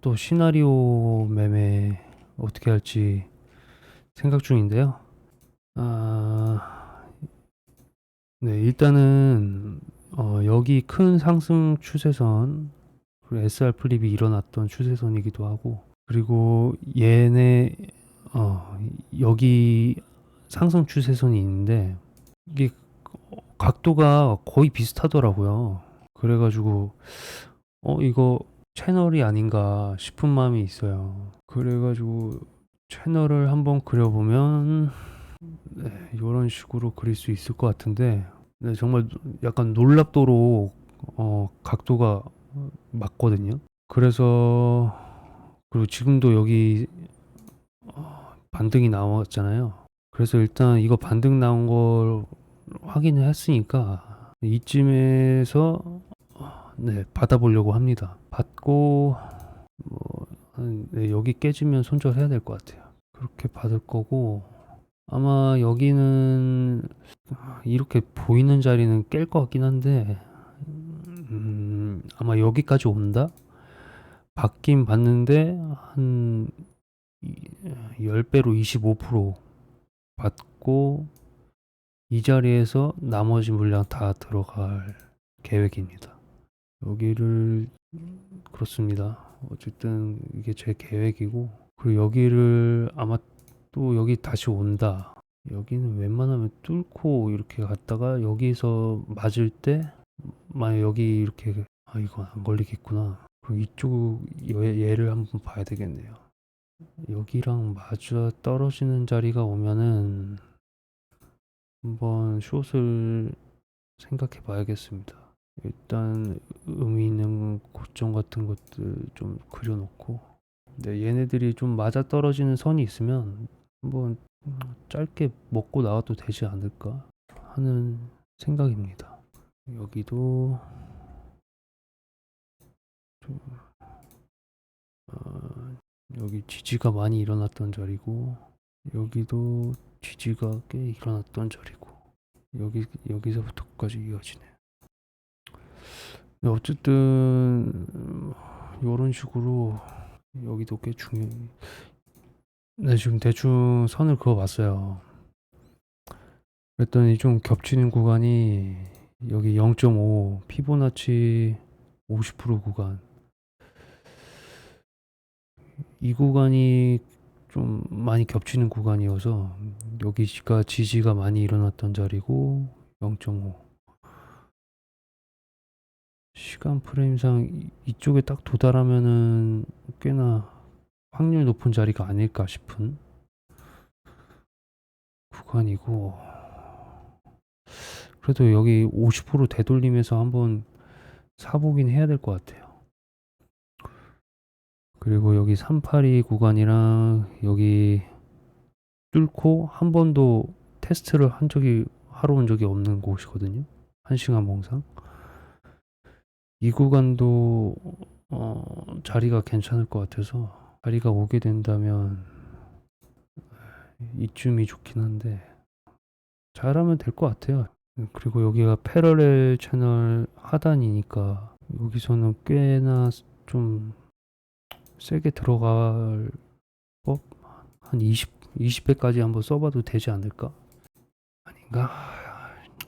또 시나리오 매매 어떻게 할지 생각 중인데요. 아, 네, 일단은 어, 여기 큰 상승 추세선 SR 플립이 일어났던 추세선이기도 하고 그리고 얘네 어, 여기 상승 추세선이 있는데 이게 각도가 거의 비슷하더라고요. 그래가지고 어 이거 채널이 아닌가 싶은 마음이 있어요. 그래가지고 채널을 한번 그려보면 네, 이런 식으로 그릴 수 있을 것 같은데 네, 정말 약간 놀랍도록 어, 각도가 맞거든요. 그래서 그리고 지금도 여기 어, 반등이 나왔잖아요. 그래서 일단 이거 반등 나온 걸 확인을 했으니까 이쯤에서 어, 네, 받아보려고 합니다. 받고 뭐 한- 네, 여기 깨지면 손절해야 될 것 같아요. 그렇게 받을 거고 아마 여기는 이렇게 보이는 자리는 깰 것 같긴 한데 음, 아마 여기까지 온다? 받긴 받는데 한 이- 10배로 25% 받고 이 자리에서 나머지 물량 다 들어갈 계획입니다. 여기를 그렇습니다. 어쨌든 이게 제 계획이고 그리고 여기를 아마 또 여기 다시 온다. 여기는 웬만하면 뚫고 이렇게 갔다가 여기서 맞을 때 만약 여기 이렇게 아 이건 안 걸리겠구나. 그럼 이쪽 얘- 얘를 한번 봐야 되겠네요. 여기랑 맞아 떨어지는 자리가 오면은 한번 숏을 생각해 봐야겠습니다. 일단 의미 있는 고점 같은 것들 좀 그려놓고 근데 얘네들이 좀 맞아 떨어지는 선이 있으면 한번 짧게 먹고 나와도 되지 않을까 하는 생각입니다. 여기도 좀 어, 여기 지지가 많이 일어났던 자리고 여기도 지지가 꽤 일어났던 자리고 여기 여기서부터까지 이어지네. 네, 어쨌든 이런 식으로 여기도 꽤 중요. 네, 지금 대충 선을 그어봤어요. 그랬더니 좀 겹치는 구간이 여기 0.5 피보나치 50% 구간. 이 구간이 좀 많이 겹치는 구간이어서 여기가 지지가 많이 일어났던 자리고 0.5 시간 프레임상 이- 이쪽에 딱 도달하면은 꽤나 확률 높은 자리가 아닐까 싶은 구간이고 그래도 여기 50% 되돌림해서 한번 사보긴 해야 될 것 같아요. 그리고 여기 382 구간이랑 여기 뚫고 한 번도 테스트를 한 적이 하러 온 적이 없는 곳이거든요. 한 시간 몽상. 이 구간도 어, 자리가 괜찮을 것 같아서 자리가 오게 된다면 이쯤이 좋긴 한데 잘하면 될 것 같아요. 그리고 여기가 패러렐 채널 하단이니까 여기서는 꽤나 좀 세게 들어갈 법? 한 20, 20배까지 한번 써봐도 되지 않을까? 아닌가?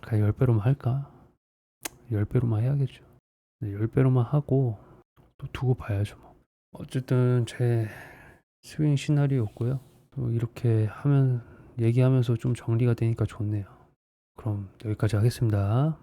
그냥 10배로만 할까? 10배로만 해야겠죠. 네, 10배로만 하고 또 두고 봐야죠. 뭐. 어쨌든 제 스윙 시나리오였고요. 또 이렇게 하면 얘기하면서 좀 정리가 되니까 좋네요. 그럼 여기까지 하겠습니다.